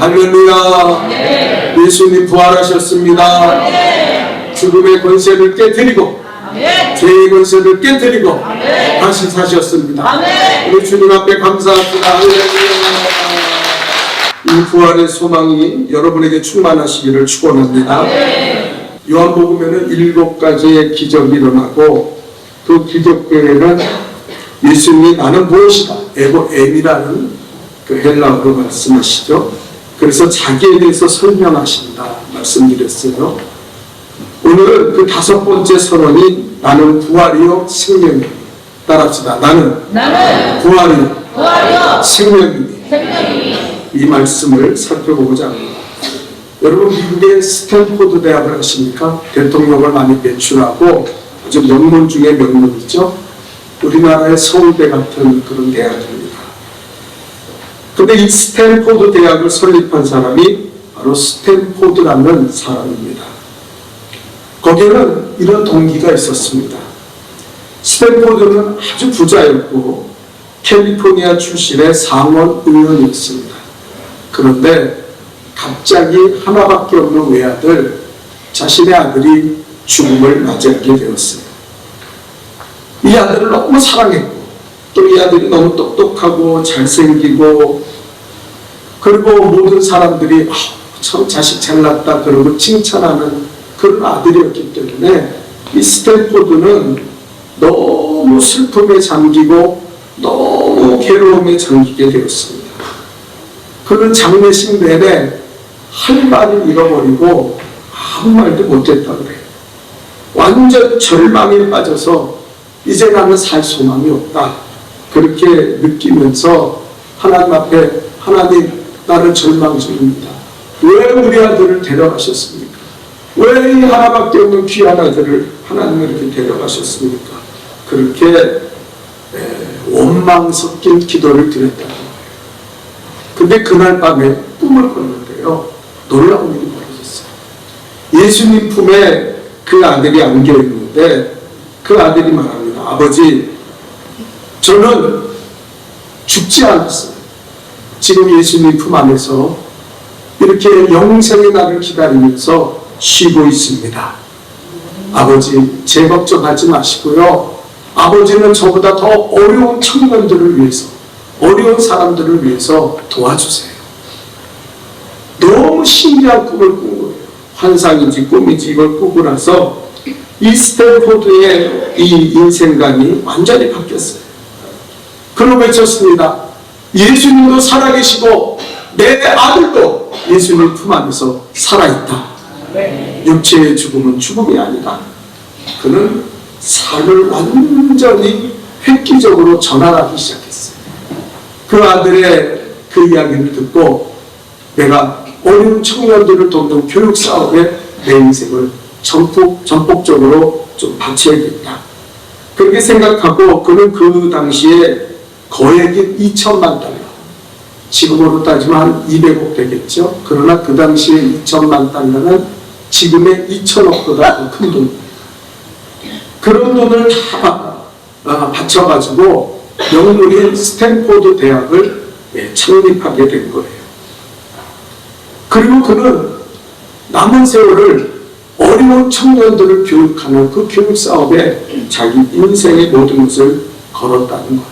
할렐루야. 예수님 부활하셨습니다. 죽음의 권세를 깨뜨리고 죄의 권세를 깨뜨리고 다시 사셨습니다. 우리 주님 앞에 감사합니다. 할렐루야. 이 부활의 소망이 여러분에게 충만하시기를 축원합니다. 요한복음에는 일곱 가지의 기적이 일어나고 그 기적 외에는 예수님이 나는 무엇이다. 에고 엠이라는 그 헬라어로 말씀하시죠. 그래서 자기에 대해서 설명하신다 말씀드렸어요. 오늘 그 다섯 번째 선언이 나는 부활이요 생명이요. 따라합시다. 나는 나는 부활이요 부활이요. 생명이 이 말씀을 살펴보고자 합니다. 여러분 미국의 스탠포드 대학을 아십니까? 대통령을 많이 배출하고 아주 명문 중에 명문이죠. 우리나라의 서울대 같은 그런 대학입니다. 근데 이 스탠포드 대학을 설립한 사람이 바로 스탠포드라는 사람입니다. 거기에는 이런 동기가 있었습니다. 스탠포드는 아주 부자였고 캘리포니아 출신의 상원 의원이었습니다. 그런데 갑자기 하나밖에 없는 외아들, 자신의 아들이 죽음을 맞이하게 되었어요. 이 아들을 너무 사랑했고, 또 이 아들이 너무 똑똑하고 잘생기고, 그리고 모든 사람들이 아, 참 자식 잘 났다 그러고 칭찬하는 그런 아들이었기 때문에 이 스탠포드는 너무 슬픔에 잠기고 너무 괴로움에 잠기게 되었습니다. 그는 장례식 내내 할 말을 잃어버리고 아무 말도 못했다 그래요. 완전 절망에 빠져서 이제 나는 살 소망이 없다. 그렇게 느끼면서 하나님 앞에 하나님 나를 절망 중입니다. 왜 우리 아들을 데려가셨습니까? 왜 이 하나밖에 없는 귀한 아들을 하나님을 이렇게 데려가셨습니까? 그렇게 에, 원망 섞인 기도를 드렸다는 거예요. 근데 그날 밤에 꿈을 꿨는데요. 놀라운 일이 벌어졌어요. 예수님 품에 그 아들이 안겨 있는데 그 아들이 말합니다. 아버지, 저는 죽지 않았어요. 지금 예수님 품 안에서 이렇게 영생의 날을 기다리면서 쉬고 있습니다. 아버지, 제 걱정하지 마시고요. 아버지는 저보다 더 어려운 청년들을 위해서, 어려운 사람들을 위해서 도와주세요. 너무 신기한 꿈을 꾼 거예요. 환상인지 꿈인지 이걸 꾸고 나서 이 스탠포드의 이 인생관이 완전히 바뀌었어요. 그러고 외쳤습니다. 예수님도 살아계시고 내 아들도 예수님 품 안에서 살아있다. 육체의 죽음은 죽음이 아니다. 그는 삶을 완전히 획기적으로 전환하기 시작했어요. 그 아들의 그 이야기를 듣고 내가 어려운 청년들을 돕는 교육 사업에 내 인생을 전폭, 전폭적으로 좀 바쳐야겠다. 그렇게 생각하고 그는 그 당시에 거액인 2천만 달러. 지금으로 따지면 한 200억 되겠죠. 그러나 그 당시에 2천만 달러는 지금의 2천억보다 더큰 돈. 그런 돈을 다 아, 바쳐가지고 영국의 스탠포드 대학을 예, 창립하게 된 거예요. 그리고 그는 남은 세월을 어려운 청년들을 교육하는 그 교육 사업에 자기 인생의 모든 것을 걸었다는 거예요.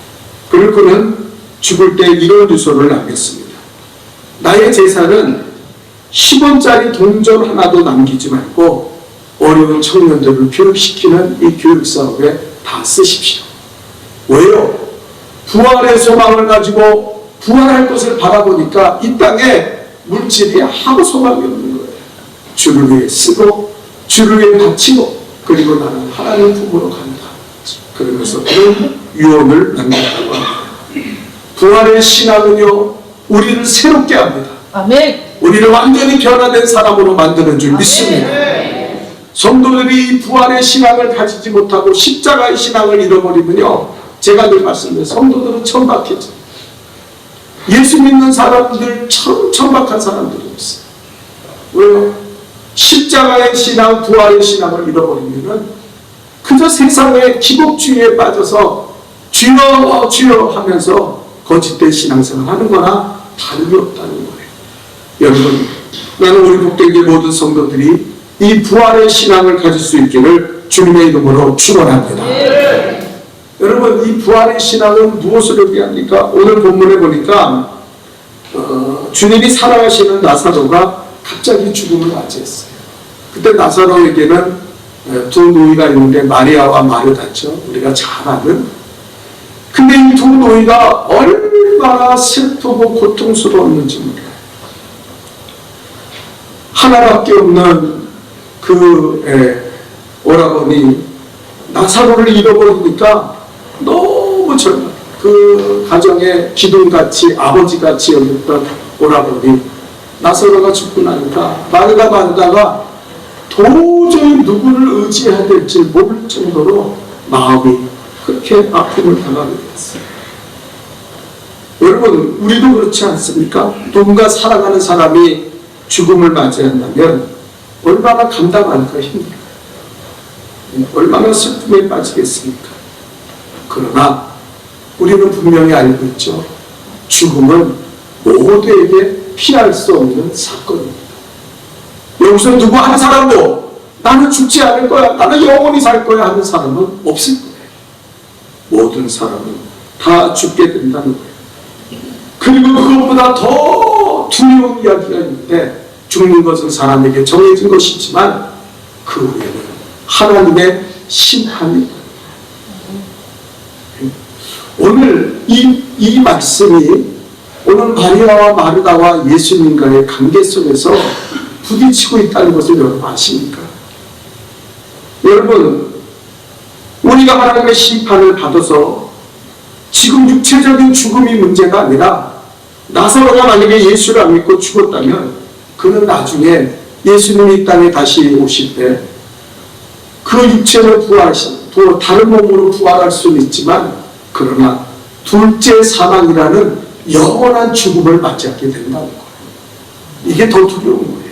그리고 그는 죽을 때 이런 유서를 남겼습니다. 나의 재산은 10원짜리 동전 하나도 남기지 말고 어려운 청년들을 교육시키는 이 교육 사업에 다 쓰십시오. 왜요? 부활의 소망을 가지고 부활할 것을 바라보니까 이 땅에 물질이 아무 소망이 없는 거예요. 주를 위해 쓰고 주를 위해 바치고 그리고 나는 하나님 품으로 간다. 그러면서 유언을 합니다. 부활의 신앙은요 우리를 새롭게 합니다. 아멘 우리를 완전히 변화된 사람으로 만드는 줄 믿습니다. 성도들이 부활의 신앙을 가지지 못하고 십자가의 신앙을 잃어버리면요. 제가 늘 말씀드려요. 성도들은 천박해져. 예수 믿는 사람들처럼 천박한 사람들이 없어요. 왜요? 십자가의 신앙, 부활의 신앙을 잃어버리면은 그저 세상의 기복주의에 빠져서 주여 주여 하면서 거짓된 신앙생활 하는 거나 다름이 없다는 거예요. 여러분, 나는 우리 복되기 모든 성도들이 이 부활의 신앙을 가질 수 있기를 주님의 이름으로 축원합니다. 여러분, 이 부활의 신앙은 무엇을 의미합니까? 오늘 본문에 보니까 어, 주님이 사랑하시는 나사로가 갑자기 죽음을 맞이했어요. 그때 나사로에게는 어, 두 노이가 있는데 마리아와 마르다죠. 우리가 잘 아는. 근데 이 두 노이가 얼마나 슬프고 고통스러웠는지. 하나밖에 없는 그 에, 오라버니 나사로를 잃어버리니까 너무 젊어. 그 가정의 기둥같이 아버지같이 여겼던 오라버니 나사로가 죽고 나니까 마르다 마르다가 도저히 누구를 의지해야 될지 모를 정도로 마음이 그렇게 아픔을 당하게 됐어요. 여러분, 우리도 그렇지 않습니까? 누군가 사랑하는 사람이 죽음을 맞이한다면 얼마나 감당하기가 힘들어요. 얼마나 슬픔에 빠지겠습니까? 그러나 우리는 분명히 알고 있죠. 죽음은 모두에게 피할 수 없는 사건입니다. 여기서 누구 한 사람도 나는 죽지 않을 거야, 나는 영원히 살 거야 하는 사람은 없을 거예요. 모든 사람은 다 죽게 된다는 거예요. 그리고 그것보다 더 두려운 이야기가 있는데 죽는 것은 사람에게 정해진 것이지만 그 후에는 하나님의 심판이. 오늘 이, 이 말씀이 오늘 마리아와 마르다와 예수님과의 관계 속에서 부딪히고 있다는 것을 여러분 아십니까? 여러분, 우리가 하나님의 심판을 받아서 지금 육체적인 죽음이 문제가 아니라 나사로가 만약에 예수를 안 믿고 죽었다면 그는 나중에 예수님이 이 땅에 다시 오실 때 그 육체를 부활하신, 부- 다른 몸으로 부활할 수는 있지만 그러나 둘째 사망이라는 영원한 죽음을 맞이하게 된다는 거예요. 이게 더 두려운 거예요.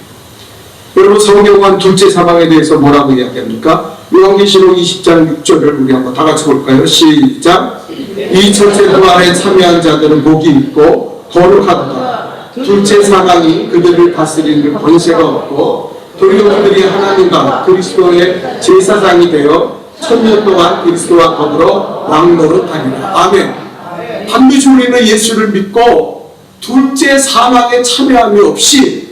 여러분 성경은 둘째 사망에 대해서 뭐라고 이야기합니까? 요한계시록 20장 6절을 우리 한번 다 같이 볼까요? 시작. 이 첫째 부활에 참여한 자들은 복이 있고 거룩하다. 둘째 사망이 그들을 다스리는 권세가 없고 도리어 그들이 하나님과 그리스도의 제사장이 되어 천년 동안 그리스도와 더불어 왕노릇하리라. 아멘. 반드시 우리는 예수를 믿고 둘째 사망에 참여함이 없이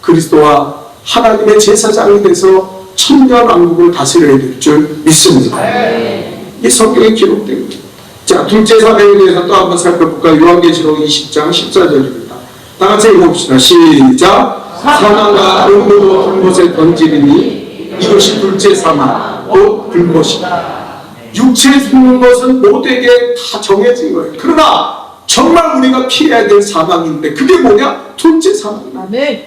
그리스도와 하나님의 제사장이 돼서 천년 왕국을 다스려야 될 줄 믿습니다. 이 성경에 기록된 거예요. 자, 둘째 사명에 대해서 또 한번 살펴볼까요? 요한계시록 20장 14절입니다. 다 같이 읽어봅시다. 시작. 사망과 음모도 불못에 던지리니 이것이 둘째 사망, 곧 불못이다. 육체에 죽는 것은 모두에게 다 정해진 거예요. 그러나 정말 우리가 피해야 될 사망인데 그게 뭐냐? 둘째 사망이야. 아멘.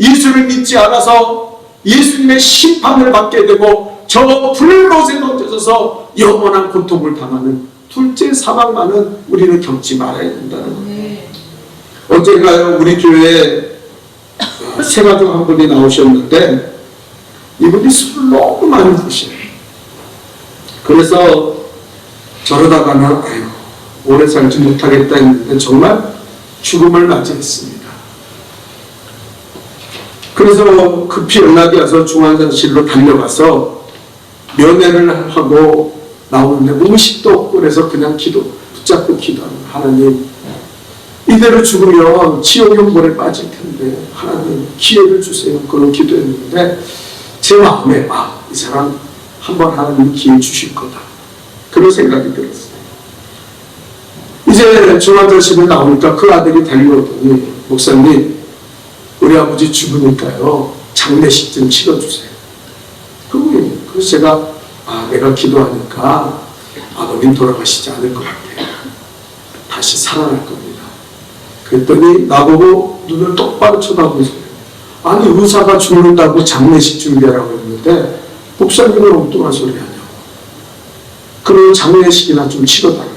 예수를 믿지 않아서 예수님의 심판을 받게 되고 저 불못에 던져져서 영원한 고통을 당하는 둘째 사망만은 우리는 겪지 말아야 된다는 거예요. 언젠가요 우리 교회에 세가족 한 분이 나오셨는데 이분이 술을 너무 많이 드셔요. 그래서 저러다가는 아유 오래 살지 못하겠다 했는데 정말 죽음을 맞이했습니다. 그래서 급히 연락이 와서 중환자실로 달려가서 면회를 하고 나오는데 음식도 없고 그래서 그냥 기도 붙잡고 기도하는 하나님. 이대로 죽으면 지옥의 물에 빠질 텐데 하나님 기회를 주세요. 그런 기도했는데 제 마음에 아이 사람 한번 하나님 기회 주실 거다. 그런 생각이 들었어요. 이제 중환자실에 나오니까 그 아들이 달려오더니 목사님 우리 아버지 죽으니까요 장례식 좀 치러주세요. 그분이 그래서 제가 아 내가 기도하니까 아버님 돌아가시지 않을 것 같아요. 다시 살아날 겁니다. 그랬더니 나보고 눈을 똑바로 쳐다보세요. 아니 의사가 죽는다고 장례식 준비하라고 했는데 목사님은 엉뚱한 소리 하냐고. 그럼 장례식이나 좀 치러달라고.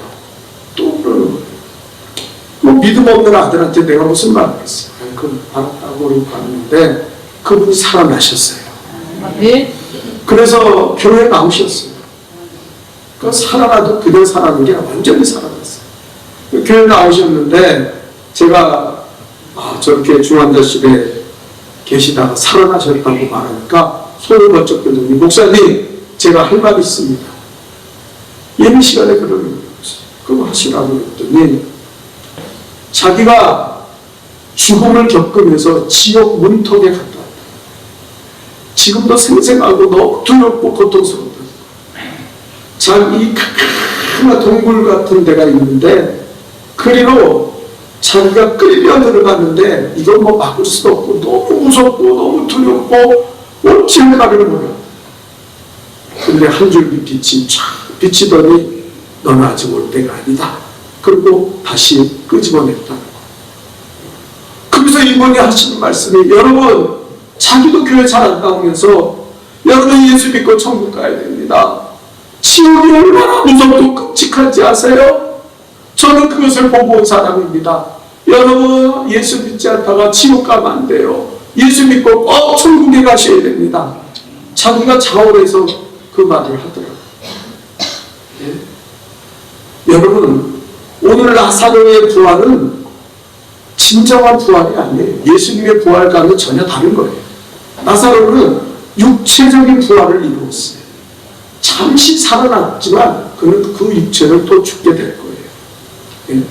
또 그러는 거예요. 뭐 믿음 없는 아들한테 내가 무슨 말을 했어. 아 니, 그 알았다고 그러고 갔는데 그분이 살아나셨어요. 아멘. 그래서 교회에 나오셨어요. 그 살아나도 그대로 살아난 게 완전히 살아났어요. 교회 나오셨는데 제가 아, 저렇게 중환자실에 계시다가 살아나셨다고 말하니까 손을 번쩍 들더니 목사님 제가 할 말이 있습니다. 예배 시간에 그러는 거예요. 그거 하시라고 했더니 자기가 죽음을 겪으면서 지옥 문턱에 갔다. 지금도 생생하고 너무 두렵고 고통스럽다. 자기 카카나 동굴 같은 데가 있는데 그리로 자기가 끌려 들어가는데 이건 뭐 막을 수도 없고 너무 무섭고 너무 두렵고 어찌 가를 몰라. 근데 한 줄기 빛이 쫙 비치더니 너는 아직 올 때가 아니다. 그리고 다시 끄집어냈다 그래서 이분이 하시는 말씀이 여러분 자기도 교회 잘 안 나오면서 여러분 예수 믿고 천국 가야 됩니다. 지옥이 얼마나 무섭고 끔찍한지 아세요? 저는 그것을 보고 온 사람입니다. 여러분 예수 믿지 않다가 지옥 가면 안 돼요. 예수 믿고 꼭 천국에 가셔야 됩니다. 자기가 자원해서 그 말을 하더라고요. 예? 여러분 오늘 나사로의 부활은 진정한 부활이 아니에요. 예수님의 부활과는 전혀 다른 거예요. 나사로는 육체적인 부활을 이루었어요. 잠시 살아났지만 그는 그 육체를 또 죽게 될 거예요. 예.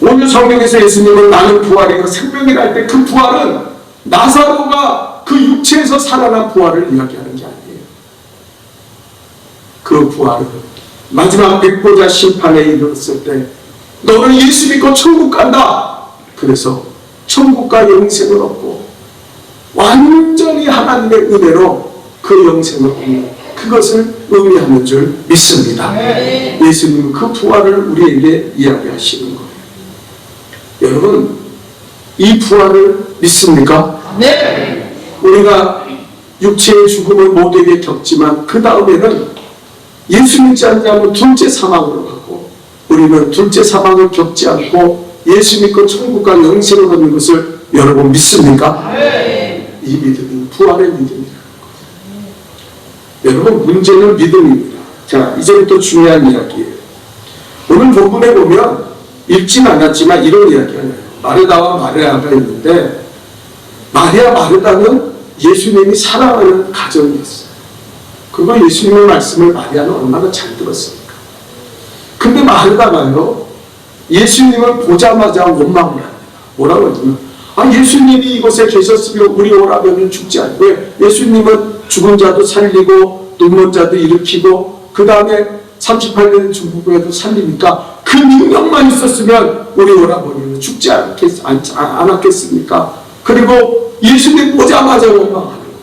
오늘 성경에서 예수님은 나는 부활이고 생명이라 할 때 그 부활은 나사로가 그 육체에서 살아난 부활을 이야기하는 게 아니에요. 그 부활은 마지막 백보자 심판에 이르렀을 때 너는 예수 믿고 천국 간다. 그래서 천국과 영생을 얻고 완전히 하나님의 은혜로 그 영생을 얻는 그것을 의미하는 줄 믿습니다. 예수님은 그 부활을 우리에게 이야기하시는 거예요. 여러분, 이 부활을 믿습니까? 네. 우리가 육체의 죽음을 모두에게 겪지만 그 다음에는 예수 믿지 않냐면 둘째 사망으로 우리는 둘째 사망을 겪지 않고 예수 믿고 천국과 영생을 얻는 것을 여러분 믿습니까? 네. 이 믿음은 부활의 믿음이라는. 여러분 문제는 믿음입니다. 자 이제부터 중요한 이야기예요. 오늘 본문에 보면 읽진 않았지만 이런 이야기가 나요. 마르다와 마리아가 있는데 마리아 마르다는 예수님이 사랑하는 가정이었어요. 그거 예수님의 말씀을 마리아는 얼마나 잘 들었습니까? 근데 마르다가요 예수님을 보자마자 원망을. 뭐라고 했냐면 아 예수님이 이곳에 계셨으면 우리 오라버니는 죽지 않고 예수님은 죽은 자도 살리고 눕는 자도 일으키고 그 다음에 38년 중국에도 살리니까 그 능력만 있었으면 우리 오라버니는 죽지 않겠, 않, 않았겠습니까? 그리고 예수님 보자마자 원망하는 거예요.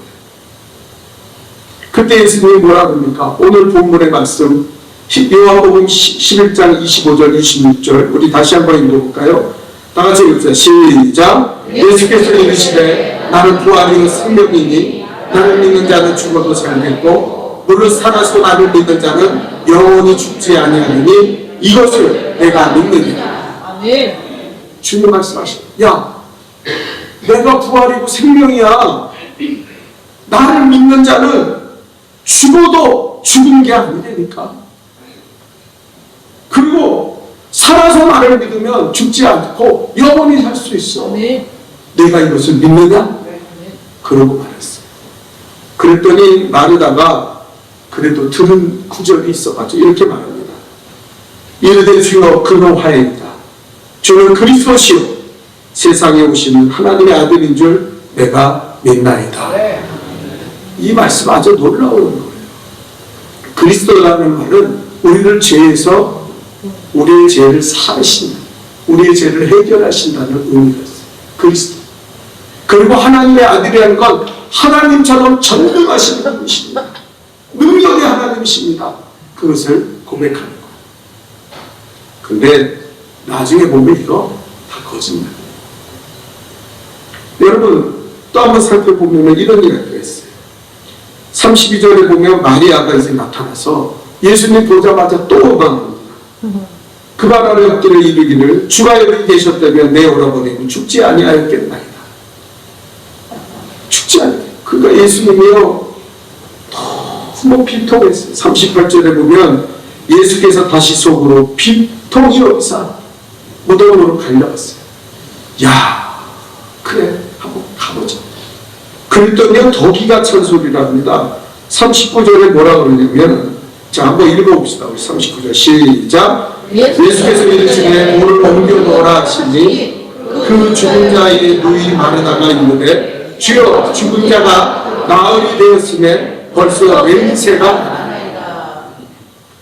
그때 예수님이 뭐라 그럽니까? 오늘 본문의 말씀 요한복음 11장 25절 26절. 우리 다시 한번 읽어볼까요? 다 같이 읽자 시작. 예수께서 이르시되 나는 부활이요 생명이니 나를 믿는 자는 죽어도 살겠고 물을 살아서 나를 믿는 자는 영원히 죽지 아니하리니 이것을 내가 믿느니라. 아멘. 주님 말씀하시오 야 내가 부활이고 생명이야. 나를 믿는 자는 죽어도 죽은 게 아니라니까 그리고 살아서 나를 믿으면 죽지 않고 영원히 살 수 있어 아멘. 내가 이것을 믿느냐? 그러고 말했어요. 그랬더니 마르다가 그래도 들은 구절이 있어가지고 이렇게 말합니다. 이르되 주여 그노하이다. 주는 그리스도시요 세상에 오시는 하나님의 아들인 줄 내가 믿나이다. 네. 이 말씀 아주 놀라운 거예요. 그리스도라는 말은 우리를 죄에서 우리의 죄를 사하신다. 우리의 죄를 해결하신다는 의미가 있어요. 그리스도. 그리고 하나님의 아들이라는 건 하나님처럼 전능하신 분이십니다. 능력의 하나님이십니다. 그것을 고백하는 거예요. 근데 나중에 보면 이거 다 거짓말이에요. 여러분 또 한번 살펴보면 이런 이야기가 있어요. 32절에 보면 마리아가 이제 나타나서 예수님 보자마자 또 원망합니다. 그 바람에 엎드려 이르기를 주가 여기 계셨다면 내 오라버니는 죽지 아니하였겠나이다. 죽지 아니. 그러니까 예수님이요 너무 비통했어요. 38절에 보면 예수께서 다시 속으로 비통이 여기사 무덤으로 갈려갔어요. 야 그래 한번 가보자. 그랬더니 더 기가 찬 소리를 합니다. 39절에 뭐라 그러냐면 자 한번 읽어봅시다. 우리 39절 시작 예수께서 이르시되 오늘 옮겨 놓으라 하시니 그 죽은 자의 누이 마르다가 있는데 주여 죽은 자가 나흘이 되었음에 벌써 냄새가.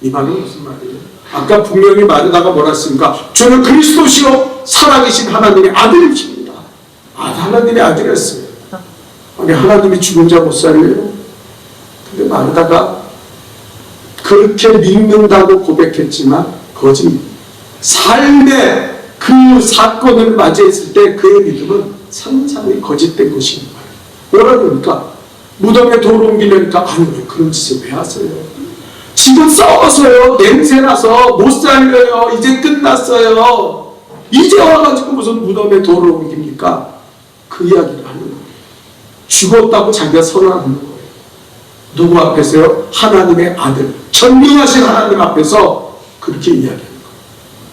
이 말은 무슨 말이에요? 아까 분명히 마르다가 뭐라 했습니까? 저는 그리스도시요 살아계신 하나님의 아들이십니다. 아, 하나님의 아들이었어요. 아니 하나님이 죽은 자 못 살려요? 근데 마르다가 그렇게 믿는다고 고백했지만 거짓 삶의 그 사건을 맞이했을 때 그의 믿음은 상상이 거짓된 것인 거예요. 뭐라 그러니까 무덤에 돌 옮기려니까 아니 왜 그런 짓을 왜 하세요? 지금 싸워서요 냄새나서 못 살려요 이제 끝났어요 이제 와가지고 무슨 무덤에 돌을 옮깁니까? 그 이야기를 하는 거예요. 죽었다고 자기가 선언하는 거예요. 누구 앞에서요? 하나님의 아들, 전능하신 하나님 앞에서 그렇게 이야기하는 거예요.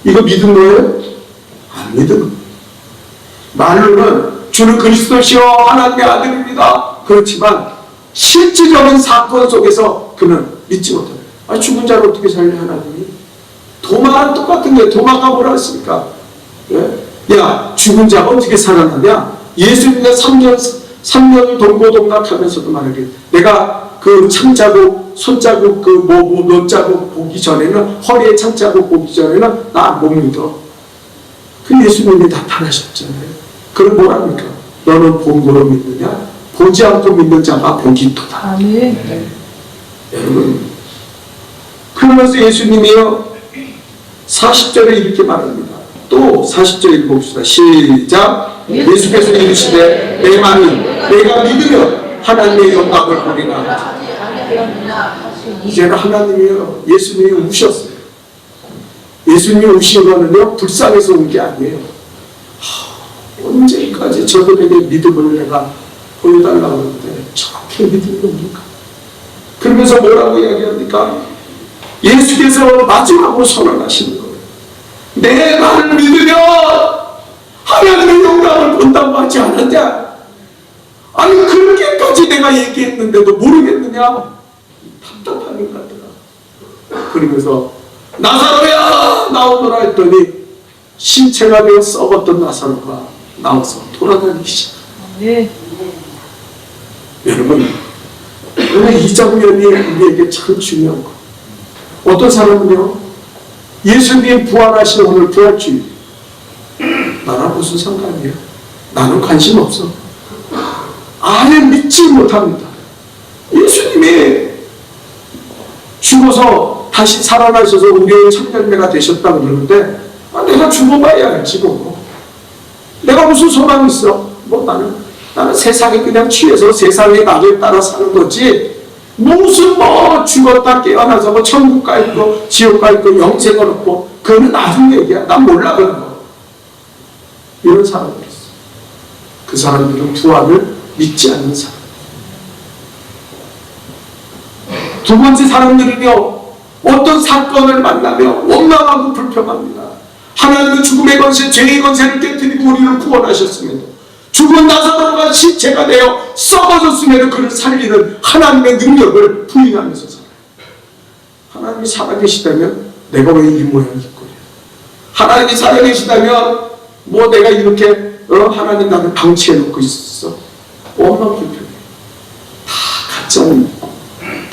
이거 믿은 거예요? 안 믿은 거예요. 말로는 주는 그리스도시요 하나님의 아들입니다. 그렇지만 실질적인 사건 속에서 그는 믿지 못해요. 아, 죽은 자를 어떻게 살려 하나님이? 도마는 똑같은 거예요. 도마가 뭐라 했습니까? 예? 야 죽은 자가 어떻게 살아나냐? 예수님의 3년 3년을 동고동락하면서도 말하길 내가 그 창자국 손자국 그뭐뭐 노자국 보기 전에는 허리에 창자국 보기 전에는 나 못 믿어. 그 예수님이 나타나셨잖아요. 그럼 뭐랍니까? 너는 본거로 믿느냐? 보지 않고 믿는 자가 복이도다. 아멘. 여러분 그러면서 예수님이요 40절에 이렇게 말합니다. 또 40절 읽어봅시다. 시작 예수께서 이르시되 내 말은 내가 믿으면 하나님의 영광을 보리라. 이제는 하나님이요 예수님이 우셨어요. 예수님이 우신 거는요 불쌍해서 온 게 아니에요. 하, 언제까지 저들에게 믿음을 내가 보여달라고 하는데 저렇게 믿음이 옵니까? 그러면서 뭐라고 이야기합니까? 예수께서 마지막으로 선언하시는 거예요. 내 말을 믿으면 하나님의 영광을 본다고 하지 않았냐? 아니 그렇게까지 내가 얘기했는데도 모르겠느냐? 답답한 것 같더라. 그러면서 나사로야 나오너라 했더니 신체가 되어 썩었던 나사로가 나와서 돌아다니기 시작. 아멘. 여러분, 오늘 이 장면이 우리에게 참 중요한 거. 어떤 사람은요, 예수님 부활하신 오늘 부활주의. 나랑 무슨 상관이야? 나는 관심 없어. 아예 믿지 못합니다. 예수님이 죽어서 다시 살아나셔서 우리의 참열매가 되셨다 그러는데, 아, 내가 죽어봐야 알지 뭐. 내가 무슨 소망이 있어? 뭐 나는 나는 세상에 그냥 취해서 세상의 낙에 따라 사는 거지. 무슨 뭐 죽었다 깨어나서 뭐 천국 가 있고 지옥 가 있고 영생을 얻고 그거는 나중 얘기야. 난 몰라 그런 거. 이런 사람들이 있어. 그 사람들은 부활을 믿지 않는 사람. 두 번째 사람들은요 어떤 사건을 만나며 원망하고 불평합니다. 하나님은 죽음의 건세, 죄의 건세를 깨뜨리고 우리를 구원하셨음에도 죽은 나사로가 시체가 되어 썩어졌음에도 그를 살리는 하나님의 능력을 부인하면서 살아요. 하나님이 살아계시다면 내가 왜 이 모양일 거야? 하나님이 살아계시다면 뭐 내가 이렇게 어, 하나님 나를 방치해 놓고 있었어? 얼마나 불편해. 다 가짜는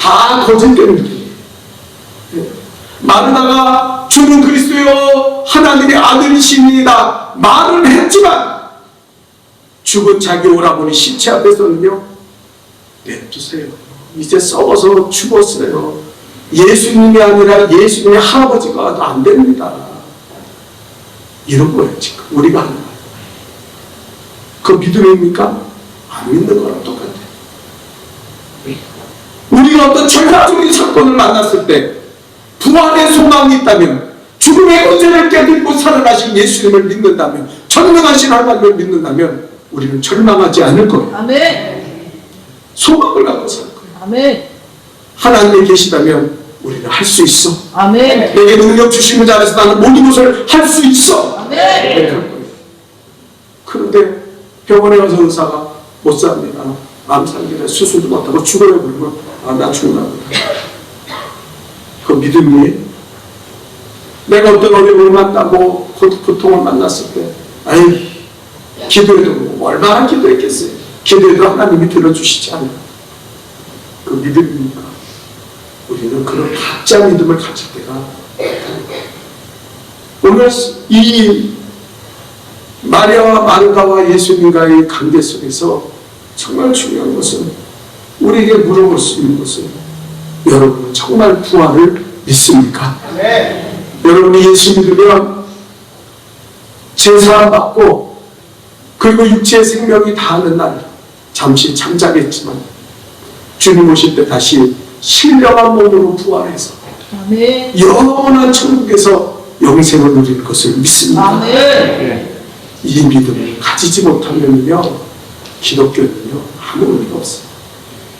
다. 예. 마르다가 주는 그리스도요 하나님의 아들이십니다 말은 했지만 죽은 자기 오라버니 시체 앞에서는요 냅두세요 이제 썩어서 죽었어요 예수님이 아니라 예수님의 할아버지가 안 됩니다 이런 거예요 지금 우리가 하는 거예요 그 믿음입니까? 안 믿는 거랑 똑같아요 우리가 어떤 절망적인 사건을 만났을 때 부활의 소망이 있다면 죽음의 권세를 깨닫고 살아나신 예수님을 믿는다면 전능하신 하나님을 믿는다면 우리는 절망하지 않을 거예요. 아멘. 소망을 갖고 살 거예요. 아멘. 하나님이 계시다면 우리는 할 수 있어. 아멘. 내게 능력 주시는 자에서 나는 모든 것을 할 수 있어. 아멘. 그런데 병원에 가서 의사가 못 삽니다. 암 살기를 수술도 못하고 죽어요 그러면 아, 보다. 그 믿음이 내가 어떤 어려움을 만나고 고- 고통을 만났을 때 아이 기도해도 뭐 얼마나 기도했겠어요. 기도해도 하나님이 들어주시지 않나. 그 믿음입니까? 우리는 그런 가짜 믿음을 가질 때가. 오늘 이 마리아와 마르다와 예수님과의 관계 속에서 정말 중요한 것은 우리에게 물어볼 수 있는 것은 여러분 정말 부활을 믿습니까? 여러분이 예수 믿으면 제사 받고 그리고 육체의 생명이 다하는 날 잠시 잠자겠지만 주님 오실 때 다시 신령한 몸으로 부활해서 아멘. 영원한 천국에서 영생을 누릴 것을 믿습니다. 아멘. 이 믿음을 가지지 못하면요 기독교는요 아무 의미가 없어요.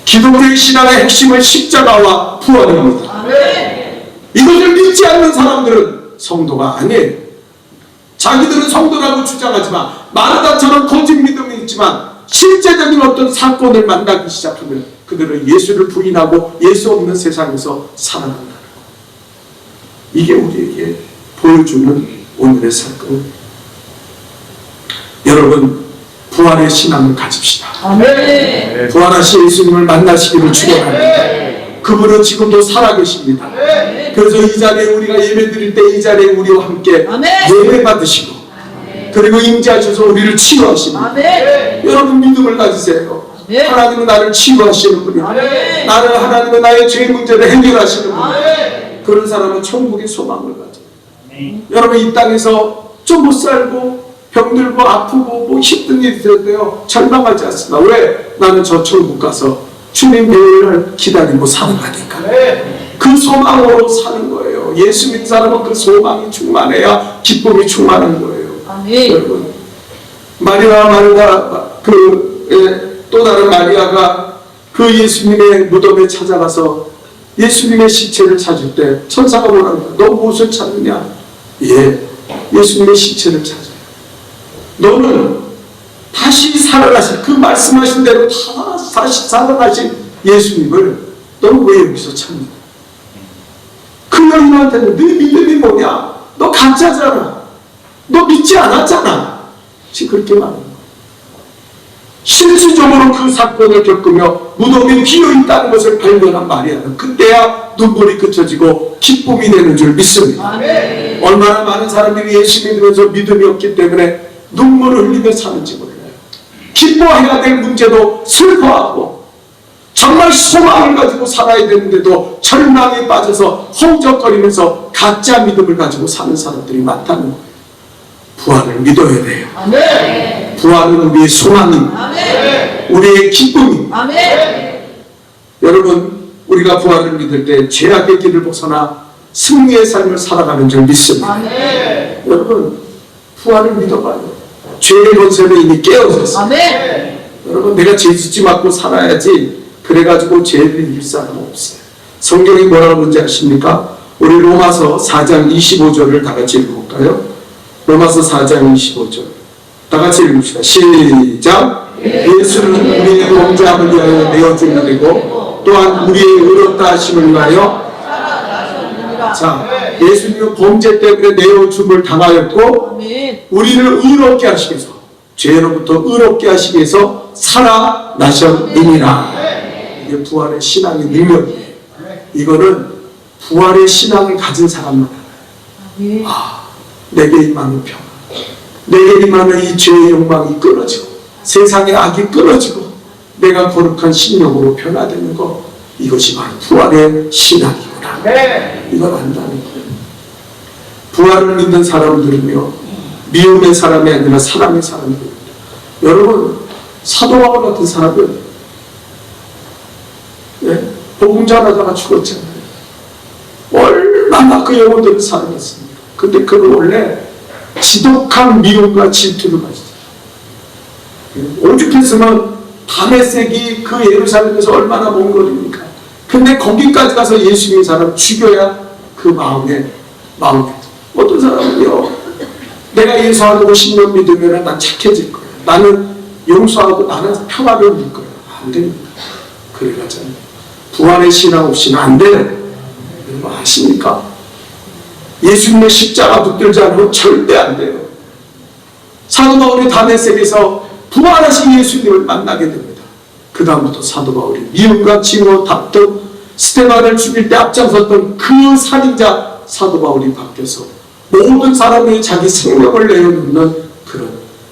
기독교의 신앙의 핵심은 십자가와 부활입니다. 이것을 믿지 않는 사람들은 성도가 아니에요. 자기들은 성도라고 주장하지만 마르다처럼 거짓 믿음이 있지만 실제적인 어떤 사건을 만나기 시작하면 그들은 예수를 부인하고 예수 없는 세상에서 살아간다는 것. 이게 우리에게 보여주는 오늘의 사건. 여러분 부활의 신앙을 가집시다. 아멘. 부활하신 예수님을 만나시기를 축원합니다. 그분은 지금도 살아계십니다. 그래서 이 자리에 우리가 예배 드릴 때 이 자리에 우리와 함께. 예배 받으시고 그리고 임재하셔서 우리를 치유하십니다. 여러분 믿음을 가지세요. 하나님은 나를 치유하시는 분이요. 아멘. 나는 하나님은 나의 죄 문제를 해결하시는 분이요. 아멘. 그런 사람은 천국의 소망을 가져. 여러분 이 땅에서 좀 못 살고 병들고 아프고 뭐 힘든 일이 있어도요 절망하지 않습니다. 왜? 나는 저 천국 가서 주님 배를 기다리고 살아가니까. 그 소망으로 사는 거예요. 예수 믿는 사람은 그 소망이 충만해야 기쁨이 충만한 거예요. 아멘. 여러분 마리아 마르다 그또 다른 마리아가 그 예수님의 무덤에 찾아가서 예수님의 시체를 찾을 때 천사가 뭐라고 너 무엇을 찾느냐? 예, 예수님의 시체를 찾아요. 너는 다시 살아나신 그 말씀하신 대로 다 다시 살아나신 예수님을 너는 왜 여기서 찾느냐? 그 여인한테는 네 믿음이 뭐냐? 너 가짜잖아. 너 믿지 않았잖아. 지금 그렇게 거야. 실질적으로 그 사건을 겪으며 무덤이 비어있다는 것을 발견한 마리아는 그때야 눈물이 그쳐지고 기쁨이 되는 줄 믿습니다. 아멘. 얼마나 많은 사람들이 예수 믿으면서 믿음이 없기 때문에 눈물을 흘리며 사는지 몰라요. 기뻐해야 될 문제도 슬퍼하고 정말 소망을 가지고 살아야 되는데도 절망에 빠져서 허우적거리면서 가짜 믿음을 가지고 사는 사람들이 많다는 거예요. 부활을 믿어야 돼요. 아멘. 부활은 우리의 소망입니다. 아멘. 우리의 기쁨입니다. 아멘. 여러분, 우리가 부활을 믿을 때 죄악의 길을 벗어나 승리의 삶을 살아가는 줄 믿습니다. 아멘. 여러분, 부활을 믿어봐요. 죄의 권세는 이미 깨어졌어. 아멘. 여러분, 내가 죄 짓지 말고 살아야지. 그래가지고 죄를 이길 사람은 없어요. 성경이 뭐라고 그러는지 아십니까? 우리 로마서 4장 25절을 다 같이 읽어볼까요? 로마서 4장 25절. 다 같이 읽읍시다. 시작. 예수는 우리의 범죄함을 위하여 내어준 일이고 또한 우리의 의롭다 하심을 위하여 자, 예수님은 범죄 때문에 내어줌을 당하였고 아멘. 우리를 의롭게 하시기 위해서 죄로부터 의롭게 하시기 위해서 살아나셨느니라. 이게 부활의 신앙의 능력이에요 이거는 부활의 신앙을 가진 사람만. 아멘. 내게 임하는 평화. 내게 임하는 이 죄의 욕망이 끊어지고 세상의 악이 끊어지고 내가 거룩한 신령으로 변화되는 것 이것이 바로 부활의 신앙이구 나 이걸 안다는 거예요. 부활을 믿는 사람들은요, 미움의 사람이 아니라 사랑의 사람들입니다. 여러분, 사도바울 같은 사람은, 예, 복음 전하다가 죽었잖아요. 얼마나 그 영혼들을 사랑했습니까? 근데 그는 원래 지독한 미움과 질투를 가지고 예, 오죽했으면 다메섹이 그 예루살렘에서 얼마나 먼 거리입니까? 근데 거기까지 가서 예수 믿는 사람 죽여야 그 마음에 마음에 어떤 사람은요 내가 예수 한 50년 믿으면 난 착해질 거야. 나는 용서하고 나는 평화를 누릴 거야. 안 됩니다. 그래가지고 부활의 신앙 없이는 안 돼요. 여러분 아십니까? 예수님의 십자가 붙들지 않으면 절대 안 돼요. 사도 바울이 다메섹에서 부활하신 예수님을 만나게 됩니다. 그 다음부터 사도 바울이 미움과 징후, 다툼, 스테반을 죽일 때 앞장섰던 그 살인자 사도 바울이 바뀌어서 모든 사람이 자기 생명을 내어놓는 그런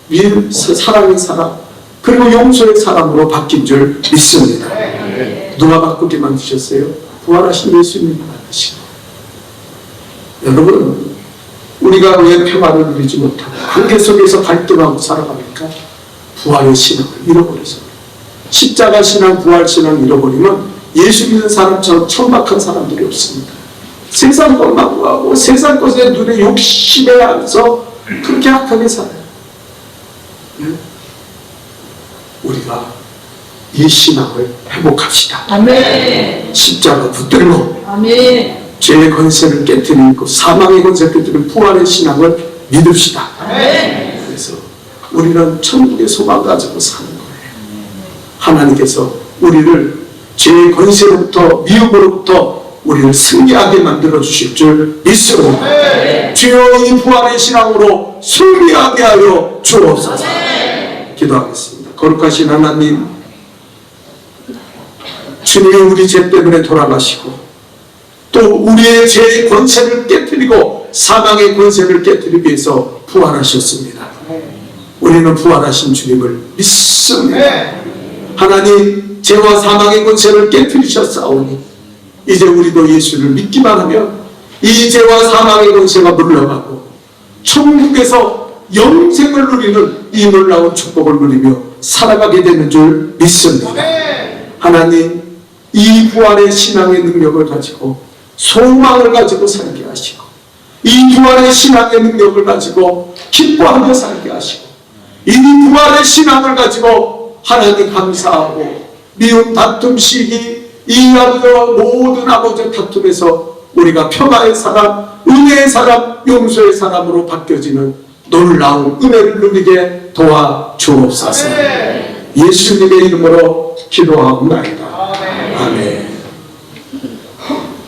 미움, 사랑의 사람, 그리고 용서의 사람으로 바뀐 줄 믿습니다. 누가 바꾸게 만드셨어요? 부활하신 예수님이 만드신. 여러분, 우리가 왜 평화를 누리지 못하고 관계 속에서 갈등하고 살아갑니까? 부활의 신앙을 잃어버려서 십자가 신앙, 부활 신앙 잃어버리면 예수 믿는 사람처럼 천박한 사람들이 없습니다. 세상 것만 구하고 세상 것에 눈에 욕심에 안서 그렇게 악하게 살아요. 예? 우리가 이 신앙을 회복합시다. 아멘. 십자가 붙들고 아멘. 죄의 권세를 깨뜨리고 사망의 권세를 깨뜨리는 부활의 신앙을 믿읍시다. 아멘. 그래서 우리는 천국의 소망 가지고 사는. 하나님께서 우리를 죄의 권세로부터 미움으로부터 우리를 승리하게 만들어 주실 줄 믿습니다. 주여 이 부활의 신앙으로 승리하게 하여 주옵소서. 기도하겠습니다. 거룩하신 하나님, 주님이 우리 죄 때문에 돌아가시고 또 우리의 죄의 권세를 깨뜨리고 사망의 권세를 깨뜨리기 위해서 부활하셨습니다. 우리는 부활하신 주님을 믿습니다. 하나님 죄와 사망의 권세를 깨뜨리셨사오니 이제 우리도 예수를 믿기만 하면 이 죄와 사망의 권세가 물러가고 천국에서 영생을 누리는 이 놀라운 축복을 누리며 살아가게 되는 줄 믿습니다. 하나님 이 부활의 신앙의 능력을 가지고 소망을 가지고 살게 하시고 이 부활의 신앙의 능력을 가지고 기뻐하며 살게 하시고 이 부활의 신앙을 가지고 하나님 감사하고 미움 다툼 시기 이 아버지와 모든 아버지의 다툼에서 우리가 평화의 사람 은혜의 사람 용서의 사람으로 바뀌어지는 놀라운 은혜를 누리게 도와 주옵소서. 예수님의 이름으로 기도하옵나이다